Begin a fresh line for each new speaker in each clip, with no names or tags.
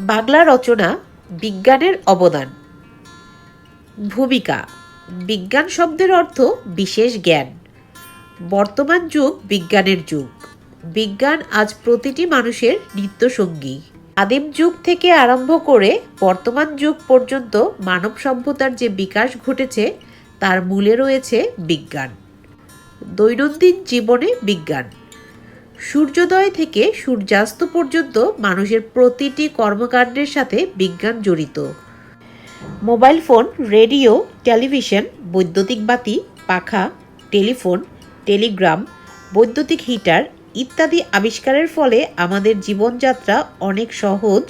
বাংলা রচনা, বিজ্ঞানের অবদান। ভূমিকা, বিজ্ঞান শব্দের অর্থ বিশেষ জ্ঞান। বর্তমান যুগ বিজ্ঞানের যুগ। বিজ্ঞান আজ প্রতিটি মানুষের নিত্যসঙ্গী। আদিম যুগ থেকে আরম্ভ করে বর্তমান যুগ পর্যন্ত মানব সভ্যতার যে বিকাশ ঘটেছে, তার মূলে রয়েছে বিজ্ঞান। দৈনন্দিন জীবনে বিজ্ঞান। সূর্যোদয় থেকে সূর্যাস্ত পর্যন্ত মানুষের প্রতিটি কর্মকাণ্ডের সাথে বিজ্ঞান জড়িত। মোবাইল ফোন, রেডিও, টেলিভিশন, বৈদ্যুতিক বাতি, পাখা, টেলিফোন, টেলিগ্রাম, বৈদ্যুতিক হিটার ইত্যাদি আবিষ্কারের ফলে আমাদের জীবনযাত্রা অনেক সহজ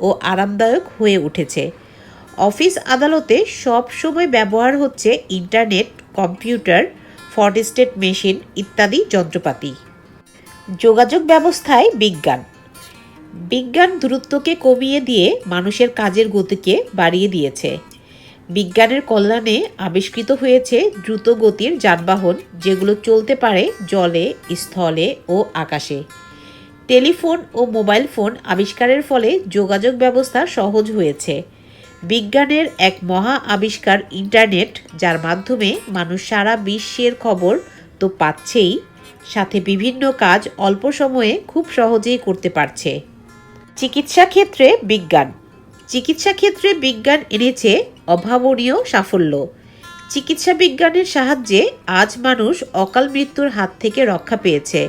ও আরামদায়ক হয়ে উঠেছে। অফিস আদালতে সব সময় ব্যবহার হচ্ছে ইন্টারনেট, কম্পিউটার ফটোস্টেট মেশিন ইত্যাদি যন্ত্রপাতি। যোগাযোগ ব্যবস্থায় বিজ্ঞান। বিজ্ঞান দূরত্বকে কমিয়ে দিয়ে মানুষের কাজের গতিকে বাড়িয়ে দিয়েছে। বিজ্ঞানের কল্যাণে আবিষ্কৃত হয়েছে দ্রুত গতির যানবাহন যেগুলো চলতে পারে জলে, স্থলে ও আকাশে। টেলিফোন ও মোবাইল ফোন আবিষ্কারের ফলে যোগাযোগ ব্যবস্থা সহজ হয়েছে। বিজ্ঞানের এক মহা আবিষ্কার ইন্টারনেট, যার মাধ্যমে মানুষ সারা বিশ্বের খবর তো পাচ্ছেই সাথে বিভিন্ন কাজ অল্প সময়ে খুব সহজেই করতে পারছে। চিকিৎসা ক্ষেত্রে বিজ্ঞান। চিকিৎসা ক্ষেত্রে বিজ্ঞান এনেছে অভাবনীয় সাফল্য। চিকিৎসা বিজ্ঞানের সাহায্যে আজ মানুষ অকাল মৃত্যুর হাত থেকে রক্ষা পেয়েছে।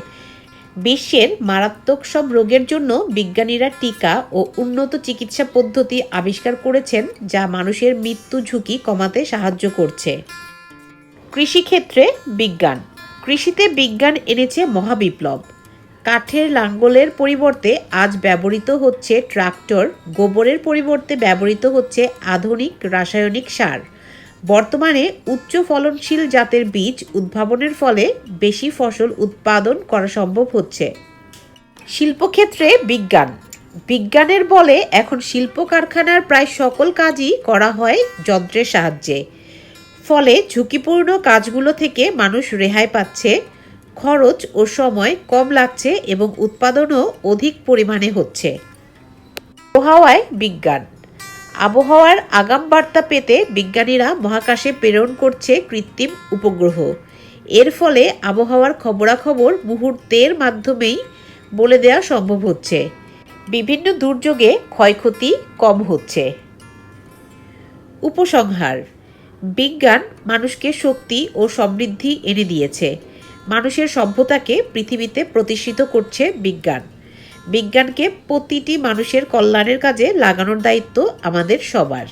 বিশ্বের মারাত্মক সব রোগের জন্য বিজ্ঞানীরা টিকা ও উন্নত চিকিৎসা পদ্ধতি আবিষ্কার করেছেন, যা মানুষের মৃত্যু ঝুঁকি কমাতে সাহায্য করছে। কৃষিক্ষেত্রে বিজ্ঞান। কৃষিতে বিজ্ঞান এনেছে মহাবিপ্লব। কাঠের লাঙ্গলের পরিবর্তে আজ ব্যবহৃত হচ্ছে ট্রাক্টর, গোবরের পরিবর্তে ব্যবহৃত হচ্ছে আধুনিক রাসায়নিক সার। বর্তমানে উচ্চ ফলনশীল জাতের বীজ উদ্ভাবনের ফলে বেশি ফসল উৎপাদন করা সম্ভব হচ্ছে। শিল্পক্ষেত্রে বিজ্ঞান। বিজ্ঞানের বলে এখন শিল্প কারখানার প্রায় সকল কাজই করা হয় যন্ত্রের সাহায্যে। ফলে ঝুঁকিপূর্ণ কাজগুলো থেকে মানুষ রেহাই পাচ্ছে, খরচ ও সময় কম লাগছে এবং উৎপাদনও অধিক পরিমাণে হচ্ছে। আবহাওয়ায় বিজ্ঞান। আবহাওয়ার আগাম বার্তা পেতে বিজ্ঞানীরা মহাকাশে প্রেরণ করছে কৃত্রিম উপগ্রহ। এর ফলে আবহাওয়ার খবরাখবর মুহূর্তের মাধ্যমেই বলে দেওয়া সম্ভব হচ্ছে। বিভিন্ন দুর্যোগে ক্ষয়ক্ষতি কম হচ্ছে। উপসংহার বিজ্ঞান মানুষকে শক্তি ও সমৃদ্ধি এনে দিয়েছে। মানুষের সভ্যতাকে পৃথিবীতে প্রতিষ্ঠিত করছে বিজ্ঞান। বিজ্ঞানকে প্রতিটি মানুষের কল্যাণের কাজে লাগানোর দায়িত্ব আমাদের সবার।